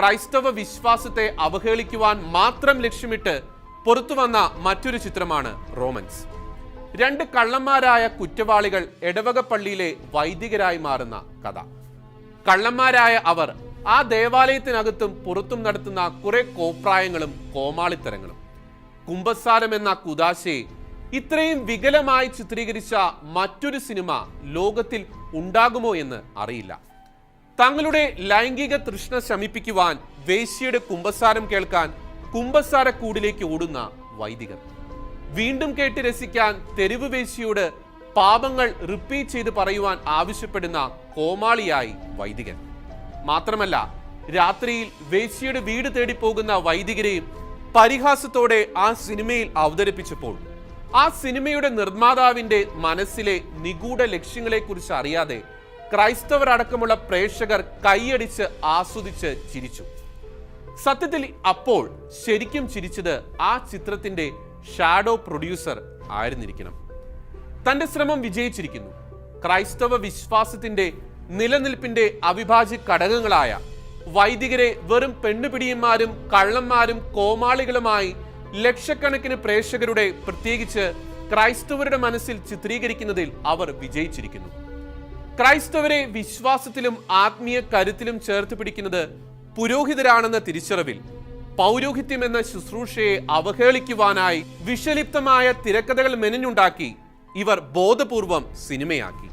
ക്രൈസ്തവ വിശ്വാസത്തെ അവഹേളിക്കുവാൻ മാത്രം ലക്ഷ്യമിട്ട് പുറത്തുവന്ന മറ്റൊരു ചിത്രമാണ് റോമൻസ്. രണ്ട് കള്ളന്മാരായ കുറ്റവാളികൾ എടവക പള്ളിയിലെ വൈദികരായി മാറുന്ന കഥ. കള്ളന്മാരായ അവർ ആ ദേവാലയത്തിനകത്തും പുറത്തും നടത്തുന്ന കുറെ കോപ്രായങ്ങളും കോമാളിത്തരങ്ങളും. കുംഭസാരം എന്ന കുദാശയെ ഇത്രയും വികലമായി ചിത്രീകരിച്ച മറ്റൊരു സിനിമ ലോകത്തിൽ ഉണ്ടാകുമോ എന്ന് അറിയില്ല. തങ്ങളുടെ ലൈംഗിക തൃഷ്ണ ശമിപ്പിക്കുവാൻ വേശ്യയുടെ കുമ്പസാരം കേൾക്കാൻ കുമ്പസാരക്കൂടിലേക്ക് ഓടുന്ന വൈദികർ. വീണ്ടും കേട്ട് രസിക്കാൻ തെരുവ് വേശ്യയോട് പാപങ്ങൾ റിപ്പീറ്റ് ചെയ്ത് പറയുവാൻ ആവശ്യപ്പെടുന്ന കോമാളിയായി വൈദികൻ. മാത്രമല്ല രാത്രിയിൽ വേശ്യയുടെ വീട് തേടി പോകുന്ന വൈദികരെയും പരിഹാസത്തോടെ ആ സിനിമയിൽ അവതരിപ്പിച്ചപ്പോൾ ആ സിനിമയുടെ നിർമ്മാതാവിന്റെ മനസ്സിലെ നിഗൂഢ ലക്ഷ്യങ്ങളെക്കുറിച്ച് അറിയാതെ ക്രൈസ്തവർ അടക്കമുള്ള പ്രേക്ഷകർ കൈയടിച്ച് ആസ്വദിച്ച് ചിരിച്ചു. സത്യത്തിൽ അപ്പോൾ ശരിക്കും ചിരിച്ചത് ആ ചിത്രത്തിന്റെ ഷാഡോ പ്രൊഡ്യൂസർ ആയിരുന്നിരിക്കണം. തന്റെ ശ്രമം വിജയിച്ചിരിക്കുന്നു. ക്രൈസ്തവ വിശ്വാസത്തിന്റെ നിലനിൽപ്പിന്റെ അവിഭാജ്യ ഘടകങ്ങളായ വൈദികരെ വെറും പെണ്ണുപിടിയന്മാരും കള്ളന്മാരും കോമാളികളുമായി ലക്ഷക്കണക്കിന് പ്രേക്ഷകരുടെ പ്രത്യേകിച്ച് ക്രൈസ്തവരുടെ മനസ്സിൽ ചിത്രീകരിക്കുന്നതിൽ അവർ വിജയിച്ചിരിക്കുന്നു. ക്രൈസ്തവരെ വിശ്വാസത്തിലും ആത്മീയ കരുത്തിലും ചേർത്ത് പിടിക്കുന്നത് പുരോഹിതരാണെന്ന തിരിച്ചറിവിൽ പൗരോഹിത്യം എന്ന ശുശ്രൂഷയെ അവഹേളിക്കുവാനായി വിഷലിപ്തമായ തിരക്കഥകൾ മെനഞ്ഞുണ്ടാക്കി ഇവർ ബോധപൂർവം സിനിമയാക്കി.